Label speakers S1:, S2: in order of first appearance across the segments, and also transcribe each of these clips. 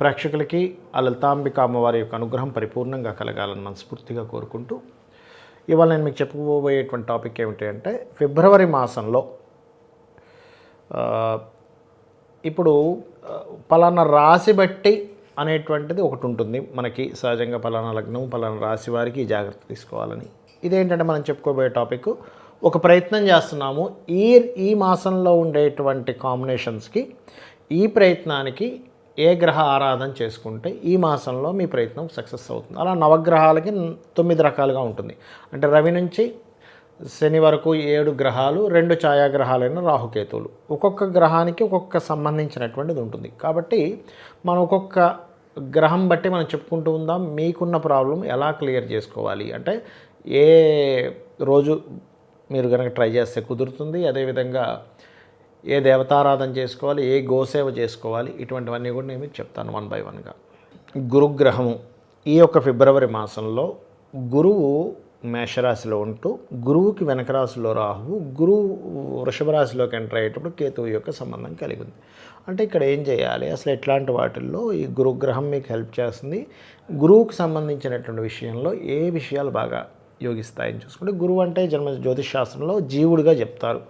S1: ప్రేక్షకులకి ఆ లలితాంబిక అమ్మవారి యొక్క అనుగ్రహం పరిపూర్ణంగా కలగాలని మనస్ఫూర్తిగా కోరుకుంటూ ఇవాళ నేను మీకు చెప్పుకోబోయేటువంటి టాపిక్ ఏమిటి అంటే ఫిబ్రవరి మాసంలో ఇప్పుడు పలానా రాశి బట్టి అనేటువంటిది ఒకటి ఉంటుంది. మనకి సహజంగా పలానా లగ్నం పలానా రాశి వారికి ఈ జాగ్రత్త తీసుకోవాలని. ఇదేంటంటే మనం చెప్పుకోబోయే టాపిక్ ఒక ప్రయత్నం చేస్తున్నాము. ఈ ఈ మాసంలో ఉండేటువంటి కాంబినేషన్స్కి ఈ ప్రయత్నానికి ఏ గ్రహ ఆరాధన చేసుకుంటే ఈ మాసంలో మీ ప్రయత్నం సక్సెస్ అవుతుంది. అలా నవగ్రహాలకి తొమ్మిది రకాలుగా ఉంటుంది. అంటే రవి నుంచి శని వరకు ఏడు గ్రహాలు రెండు ఛాయాగ్రహాలైన రాహుకేతువులు. ఒక్కొక్క గ్రహానికి ఒక్కొక్క సంబంధించినటువంటిది ఉంటుంది. కాబట్టి మనం ఒక్కొక్క గ్రహం బట్టి మనం చెప్పుకుంటూ ఉందాం మీకున్న ప్రాబ్లం ఎలా క్లియర్ చేసుకోవాలి? అంటే ఏ రోజు మీరు కనుక ట్రై చేస్తే కుదురుతుంది? అదేవిధంగా ఏ దేవతారాధన చేసుకోవాలి ఏ గోసేవ చేసుకోవాలి ఇటువంటివన్నీ కూడా నేను మీకు చెప్తాను వన్ బై వన్గా గురుగ్రహము ఈ యొక్క ఫిబ్రవరి మాసంలో గురువు మేషరాశిలో ఉంటూ గురువుకి వెనక రాశిలో రాహువు గురువు వృషభ రాశిలోకి ఎంటర్ అయ్యేటప్పుడు కేతువు యొక్క సంబంధం కలిగి ఉంది. అంటే ఇక్కడ ఏం చేయాలి? అసలు ఎట్లాంటి వాటిల్లో ఈ గురుగ్రహం మీకు హెల్ప్ చేస్తుంది? గురువుకు సంబంధించినటువంటి విషయంలో ఏ విషయాలు బాగా యోగిస్తాయని చూసుకుంటే గురువు అంటే జన్మ జ్యోతిష్ శాస్త్రంలో జీవుడిగా చెప్తారు.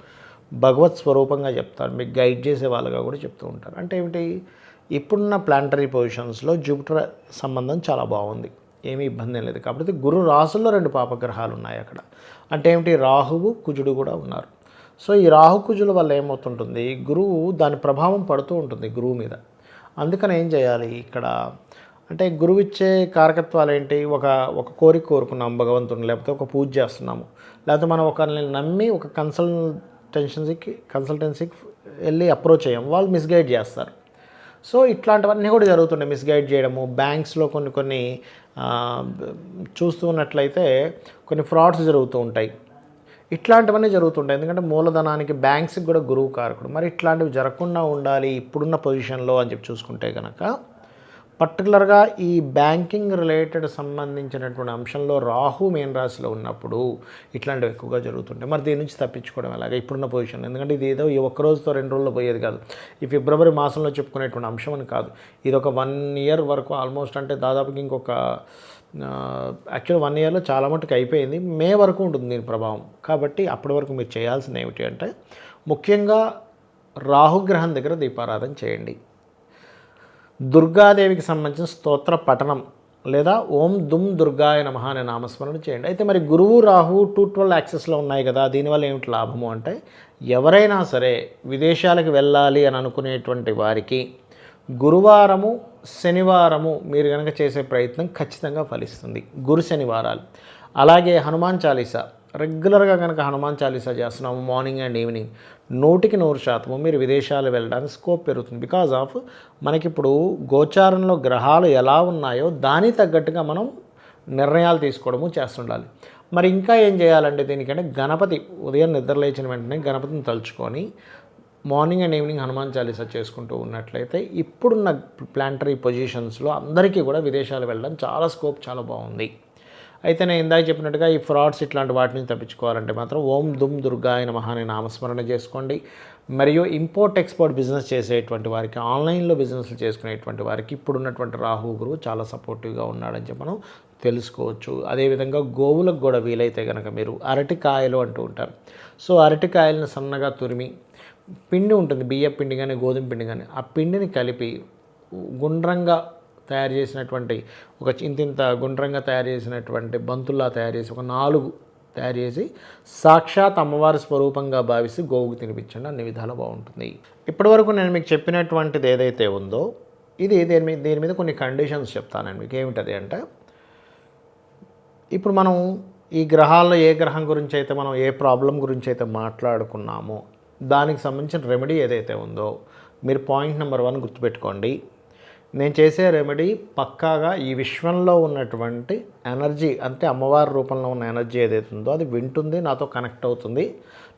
S1: భగవత్ స్వరూపంగా చెప్తారు. మీకు గైడ్ చేసే వాళ్ళుగా కూడా చెప్తూ ఉంటారు. అంటే ఏమిటి? ఇప్పుడున్న ప్లాంటరీ పొజిషన్స్లో జూపిటర్ సంబంధం చాలా బాగుంది. ఏమీ ఇబ్బంది లేదు. కాబట్టి గురు రాసుల్లో రెండు పాపగ్రహాలు ఉన్నాయి అక్కడ. అంటే ఏమిటి? రాహువు కుజుడు కూడా ఉన్నారు. సో ఈ రాహు కుజుల వల్ల ఏమవుతుంటుంది? గురువు దాని ప్రభావం పడుతూ ఉంటుంది గురువు మీద. అందుకని ఏం చేయాలి ఇక్కడ? అంటే గురువు ఇచ్చే కారకత్వాలు ఏంటి? ఒక ఒక కోరిక కోరుకున్నాం భగవంతుని లేకపోతే ఒక పూజ చేస్తున్నాము. లేకపోతే మనం ఒకరిని నమ్మి ఒక కన్సల్ కన్సల్టెన్సీకి కన్సల్టెన్సీకి వెళ్ళి అప్రోచ్ అయ్యాం. వాళ్ళు మిస్గైడ్ చేస్తారు. సో ఇట్లాంటివన్నీ కూడా జరుగుతుంటాయి మిస్గైడ్ చేయడము బ్యాంక్స్లో కొన్ని కొన్ని చూస్తున్నట్లయితే కొన్ని ఫ్రాడ్స్ జరుగుతూ ఉంటాయి. ఇట్లాంటివన్నీ జరుగుతుంటాయి. ఎందుకంటే మూలధనానికి బ్యాంక్స్కి కూడా గురువు కారకుడు. మరి ఇట్లాంటివి జరగకుండా ఉండాలి ఇప్పుడున్న పొజిషన్లో అని చెప్పి చూసుకుంటే కనుక పర్టికులర్గా ఈ బ్యాంకింగ్ రిలేటెడ్ సంబంధించినటువంటి అంశంలో రాహు మేన్ రాశిలో ఉన్నప్పుడు ఇట్లాంటివి ఎక్కువగా జరుగుతుంటాయి. మరి దీని నుంచి తప్పించుకోవడం ఎలాగ? ఇప్పుడున్న పొజిషన్ ఎందుకంటే ఇది ఏదో ఈ ఒక్క రోజుతో రెండు రోజుల్లో పోయేది కాదు. ఈ ఫిబ్రవరి మాసంలో చెప్పుకునేటువంటి అంశం అని కాదు. ఇది ఒక వన్ ఇయర్ వరకు ఆల్మోస్ట్ అంటే దాదాపుకి ఇంకొక యాక్చువల్ వన్ ఇయర్లో చాలా మటుకు అయిపోయింది. మే వరకు ఉంటుంది దీని ప్రభావం. కాబట్టి అప్పటి వరకు మీరు చేయాల్సింది ఏమిటి అంటే ముఖ్యంగా రాహుగ్రహం దగ్గర దీపారాధన చేయండి. దుర్గాదేవికి సంబంధించిన స్తోత్ర పఠనం లేదా ఓం దుమ్ దుర్గాయ నమః అనే నామస్మరణ చేయండి. అయితే మరి గురువు రాహు టూ ట్వెల్వ్ యాక్సెస్లో ఉన్నాయి కదా దీనివల్ల ఏమిటి లాభము అంటే ఎవరైనా సరే విదేశాలకు వెళ్ళాలి అని అనుకునేటువంటి వారికి గురువారము శనివారము మీరు కనుక చేసే ప్రయత్నం ఖచ్చితంగా ఫలిస్తుంది. గురు శనివారాలు. అలాగే హనుమాన్ చాలీసా రెగ్యులర్గా కనుక హనుమాన్ చాలీసా చేస్తున్నాము మార్నింగ్ అండ్ ఈవినింగ్ నూటికి నూరు శాతము మీరు విదేశాలు వెళ్ళడానికి స్కోప్ పెరుగుతుంది. బికాజ్ ఆఫ్ మనకిప్పుడు గోచారంలో గ్రహాలు ఎలా ఉన్నాయో దానికి తగ్గట్టుగా మనం నిర్ణయాలు తీసుకోవడము చేస్తుండాలి. మరి ఇంకా ఏం చేయాలంటే దీనికంటే గణపతి ఉదయం నిద్రలేచిన వెంటనే గణపతిని తలుచుకొని morning and evening Hanuman Chalisa చేసుకుంటూ ఉన్నట్లయితే ఇప్పుడున్న ప్లాంటరీ పొజిషన్స్లో అందరికీ కూడా విదేశాలు వెళ్ళడం చాలా స్కోప్ చాలా బాగుంది. అయితే నేను ఇందాక చెప్పినట్టుగా ఈ ఫ్రాడ్స్ ఇట్లాంటి వాటి నుంచి తప్పించుకోవాలంటే మాత్రం ఓం దుమ్ దుర్గా అయిన మహాని నామస్మరణ చేసుకోండి. మరియు ఇంపోర్ట్ ఎక్స్పోర్ట్ బిజినెస్ చేసేటువంటి వారికి ఆన్లైన్లో బిజినెస్లు చేసుకునేటువంటి వారికి ఇప్పుడున్నటువంటి రాహు గురువు చాలా సపోర్టివ్గా ఉన్నాడని చెప్పి మనం తెలుసుకోవచ్చు. అదేవిధంగా గోవులకు కూడా వీలైతే కనుక మీరు అరటికాయలు అంటూ ఉంటారు. సో అరటికాయలను సన్నగా తురిమి పిండి ఉంటుంది బియ్య పిండి కానీ గోధుమ పిండి కానీ ఆ పిండిని కలిపి గుండ్రంగా తయారు చేసినటువంటి ఒక ఇంతింత గుండ్రంగా తయారు చేసినటువంటి బంతుల్లా తయారు చేసి ఒక నాలుగు తయారు చేసి సాక్షాత్ అమ్మవారి స్వరూపంగా భావిస్తే గోవుకు తినిపించండి. అన్ని విధాలు బాగుంటుంది. ఇప్పటివరకు నేను మీకు చెప్పినటువంటిది ఏదైతే ఉందో ఇది దీని మీద దీని మీద కొన్ని కండిషన్స్ చెప్తాను మీకు. ఏమిటది అంటే ఇప్పుడు మనం ఈ గ్రహాల్లో ఏ గ్రహం గురించి అయితే మనం ఏ ప్రాబ్లం గురించి అయితే మాట్లాడుకున్నామో దానికి సంబంధించిన రెమెడీ ఏదైతే ఉందో మీరు పాయింట్ నెంబర్ వన్ గుర్తుపెట్టుకోండి. నేను చేసే రెమెడీ పక్కాగా ఈ విశ్వంలో ఉన్నటువంటి ఎనర్జీ అంటే అమ్మవారి రూపంలో ఉన్న ఎనర్జీ ఏదైతే ఉందో అది వింటుంది నాతో కనెక్ట్ అవుతుంది.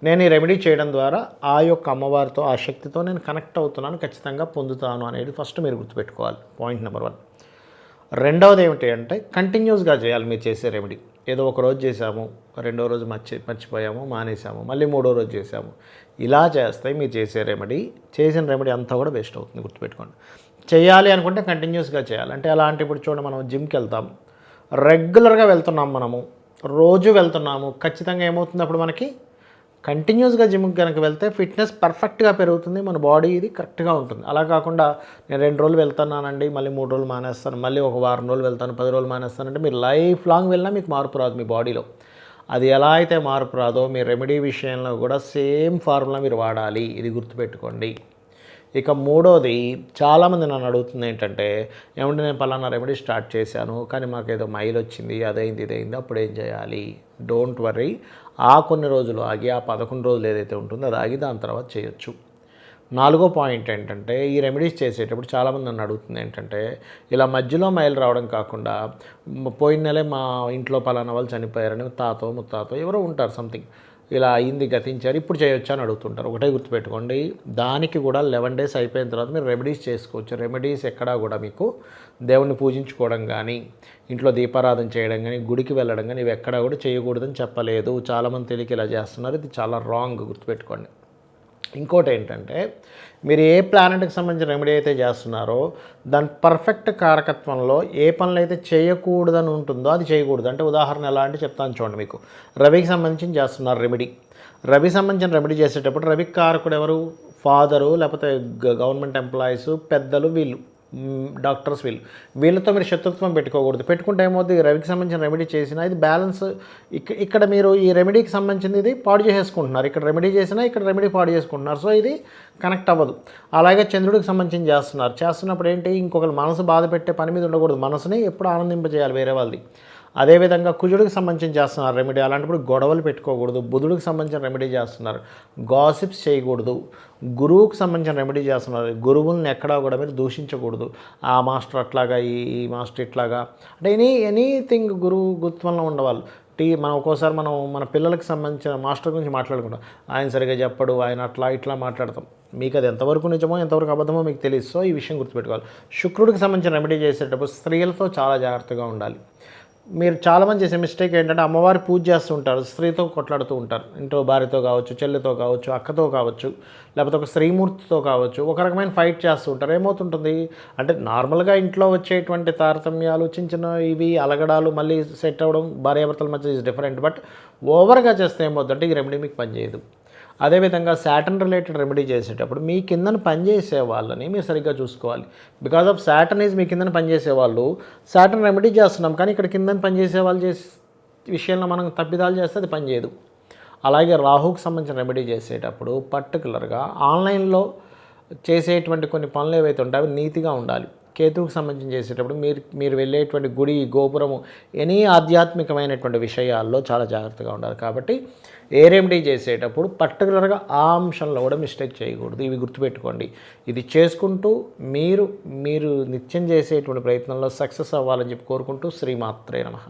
S1: నేను ఈ రెమెడీ చేయడం ద్వారా ఆ యొక్క అమ్మవారితో ఆ శక్తితో నేను కనెక్ట్ అవుతున్నాను ఖచ్చితంగా పొందుతాను అనేది ఫస్ట్ మీరు గుర్తుపెట్టుకోవాలి. పాయింట్ నెంబర్ వన్ రెండవది ఏమిటి అంటే కంటిన్యూస్గా చేయాలి మీరు చేసే రెమెడీ ఏదో ఒక రోజు చేసాము రెండో రోజు మర్చి మర్చిపోయాము మానేసాము మళ్ళీ మూడో రోజు చేసాము ఇలా చేస్తే మీరు చేసే రెమెడీ చేసిన రెమెడీ అంతా కూడా వేస్ట్ అవుతుంది గుర్తుపెట్టుకోండి. చేయాలి అనుకుంటే కంటిన్యూస్గా చేయాలి. అంటే అలాంటి ఇప్పుడు చూడండి మనం జిమ్కి వెళ్తాం. రెగ్యులర్గా వెళ్తున్నాం మనము. రోజు వెళ్తున్నాము. ఖచ్చితంగా ఏమవుతుంది అప్పుడు మనకి కంటిన్యూస్గా జిమ్కి కనుక వెళ్తే ఫిట్నెస్ పర్ఫెక్ట్గా పెరుగుతుంది మన బాడీ ఇది కరెక్ట్గా ఉంటుంది. అలా కాకుండా నేను రెండు రోజులు వెళ్తున్నానండి మళ్ళీ మూడు రోజులు మానేస్తాను మళ్ళీ ఒక వారం రోజులు వెళ్తాను పది రోజులు మానేస్తానంటే మీరు లైఫ్ లాంగ్ వెళ్ళినా మీకు మార్పు రాదు మీ బాడీలో. అది ఎలా అయితే మార్పు రాదో మీ రెమెడీ విషయంలో కూడా సేమ్ ఫార్ములా మీరు వాడాలి. ఇది గుర్తుపెట్టుకోండి. ఇక మూడోది చాలామంది నన్ను అడుగుతుంది ఏంటంటే ఏమంటే నేను పలానా రెమెడీ స్టార్ట్ చేశాను కానీ మాకు ఏదో మైల్ వచ్చింది అదైంది ఇదైంది అప్పుడు ఏం చేయాలి? డోంట్ వర్రీ ఆ కొన్ని రోజులు ఆగి ఆ పదకొండు రోజులు ఏదైతే ఉంటుందో అది ఆగి దాని తర్వాత చేయొచ్చు. నాలుగో పాయింట్ ఏంటంటే ఈ రెమెడీస్ చేసేటప్పుడు చాలామంది నన్ను అడుగుతుంది ఏంటంటే ఇలా మధ్యలో మైలు రావడం కాకుండా పోయిన నెలే మా ఇంట్లో పలానా వాళ్ళు చనిపోయారని తాతో ముత్తాతో ఎవరో ఉంటారు సంథింగ్. ఇలా అయింది గతించారు ఇప్పుడు చేయొచ్చు అని అడుగుతుంటారు. ఒకటే గుర్తుపెట్టుకోండి దానికి కూడా లెవెన్ డేస్ అయిపోయిన తర్వాత మీరు రెమెడీస్ చేసుకోవచ్చు. రెమెడీస్ ఎక్కడా కూడా మీకు దేవుణ్ణి పూజించుకోవడం కానీ ఇంట్లో దీపారాధన చేయడం కానీ గుడికి వెళ్ళడం కానీ ఇవి ఎక్కడా కూడా చేయకూడదని చెప్పలేదు. చాలామంది తెలియక ఇలా చేస్తున్నారు. ఇది చాలా రాంగ్ గుర్తుపెట్టుకోండి. ఇంకోటి ఏంటంటే మీరు ఏ ప్లానెట్కి సంబంధించిన రెమెడీ అయితే చేస్తున్నారో దాని పర్ఫెక్ట్ కారకత్వంలో ఏ పనులు అయితే చేయకూడదని ఉంటుందో అది చేయకూడదు. అంటే ఉదాహరణ ఎలా అంటే చెప్తాను చూడండి మీకు. రవికి సంబంధించి చేస్తున్నారు రెమెడీ. రవి సంబంధించిన రెమెడీ చేసేటప్పుడు రవి కారకుడు ఎవరు? ఫాదరు లేకపోతే గవర్నమెంట్ ఎంప్లాయీస్ పెద్దలు వీళ్ళు. డాక్టర్స్ వీళ్ళు. వీళ్ళతో మీరు శత్రుత్వం పెట్టుకోకూడదు. పెట్టుకుంటే ఏమవుతుంది రవికి సంబంధించిన రెమెడీ చేసినా ఇది బ్యాలెన్స్ ఇక్కడ ఇక్కడ మీరు ఈ రెమెడీకి సంబంధించింది ఇది పాడు చేసేసుకుంటున్నారు. ఇక్కడ రెమెడీ చేసినా ఇక్కడ రెమెడీ పాడు చేసుకుంటున్నారు. సో ఇది కనెక్ట్ అవ్వదు. అలాగే చంద్రుడికి సంబంధించి చేస్తున్నారు. చేస్తున్నప్పుడు ఏంటి? ఇంకొకరు మనసు బాధ పెట్టే పని మీద ఉండకూడదు. మనసుని ఎప్పుడు ఆనందింపజేయాలి వేరే వాళ్ళది. అదేవిధంగా కుజుడికి సంబంధించి చేస్తున్నారు రెమెడీ అలాంటప్పుడు గొడవలు పెట్టుకోకూడదు. బుధుడికి సంబంధించిన రెమెడీ చేస్తున్నారు. గాసిప్స్ చేయకూడదు. గురువుకి సంబంధించిన రెమెడీ చేస్తున్నారు. గురువుల్ని ఎక్కడా కూడా మీరు దూషించకూడదు. ఆ మాస్టర్ అట్లాగా ఈ మాస్టర్ ఇట్లాగా. అంటే ఎనీ ఎనీథింగ్ గురువు గుత్వంలో ఉండవాళ్ళు. టీ మనం ఒక్కోసారి మనం మన పిల్లలకు సంబంధించిన మాస్టర్ గురించి మాట్లాడుకుంటాం. ఆయన సరిగా చెప్పడు ఆయన అట్లా ఇట్లా మాట్లాడతాం. మీకు అది ఎంతవరకు నిజమో ఎంతవరకు అబద్ధమో మీకు తెలియదు. సో ఈ విషయం గుర్తుపెట్టుకోవాలి. శుక్రుడికి సంబంధించిన రెమెడీ చేసేటప్పుడు స్త్రీలతో చాలా జాగ్రత్తగా ఉండాలి. మీరు చాలామంది చేసే మిస్టేక్ ఏంటంటే అమ్మవారి పూజ చేస్తుంటారు స్త్రీతో కొట్లాడుతూ ఉంటారు. ఇంట్లో భార్యతో కావచ్చు చెల్లితో కావచ్చు అక్కతో కావచ్చు లేకపోతే ఒక స్త్రీమూర్తితో కావచ్చు ఒక రకమైన ఫైట్ చేస్తూ ఉంటారు. ఏమవుతుంటుంది అంటే నార్మల్గా ఇంట్లో వచ్చేటువంటి తారతమ్యాలు చిన్న చిన్న ఇవి అలగడాలు మళ్ళీ సెట్ అవ్వడం భార్యాభర్తల మధ్య ఇస్ డిఫరెంట్ బట్ ఓవర్గా చేస్తే ఏమవుతుందంటే ఈ రెమెడీ మీకు పనిచేయదు. అదేవిధంగా శాటన్ రిలేటెడ్ రెమెడీ చేసేటప్పుడు మీ కిందన పనిచేసే వాళ్ళని మీరు సరిగ్గా చూసుకోవాలి. బికాజ్ ఆఫ్ శాటన్ ఈజ్ మీ కిందన పనిచేసే వాళ్ళు శాటన్ రెమెడీ చేస్తున్నాం కానీ ఇక్కడ కిందన పనిచేసే వాళ్ళు చేసే విషయంలో మనం తప్పిదాలు చేస్తే అది పనిచేయదు అలాగే రాహుకు సంబంధించిన రెమెడీ చేసేటప్పుడు పర్టికులర్గా ఆన్లైన్లో చేసేటువంటి కొన్ని పనులు ఏవైతే ఉంటాయో అవి నీతిగా ఉండాలి. కేతువుకు సంబంధించి చేసేటప్పుడు మీరు మీరు వెళ్ళేటువంటి గుడి గోపురము ఎనీ ఆధ్యాత్మికమైనటువంటి విషయాల్లో చాలా జాగ్రత్తగా ఉండాలి. కాబట్టి ఏ రెమెడీ చేసేటప్పుడు పర్టికులర్గా ఆ అంశంలో కూడా మిస్టేక్ చేయకూడదు. ఇవి గుర్తుపెట్టుకోండి. ఇది చేసుకుంటూ మీరు మీరు నిత్యం చేసేటువంటి ప్రయత్నంలో సక్సెస్ అవ్వాలని చెప్పి కోరుకుంటూ శ్రీమాత్రే నమః.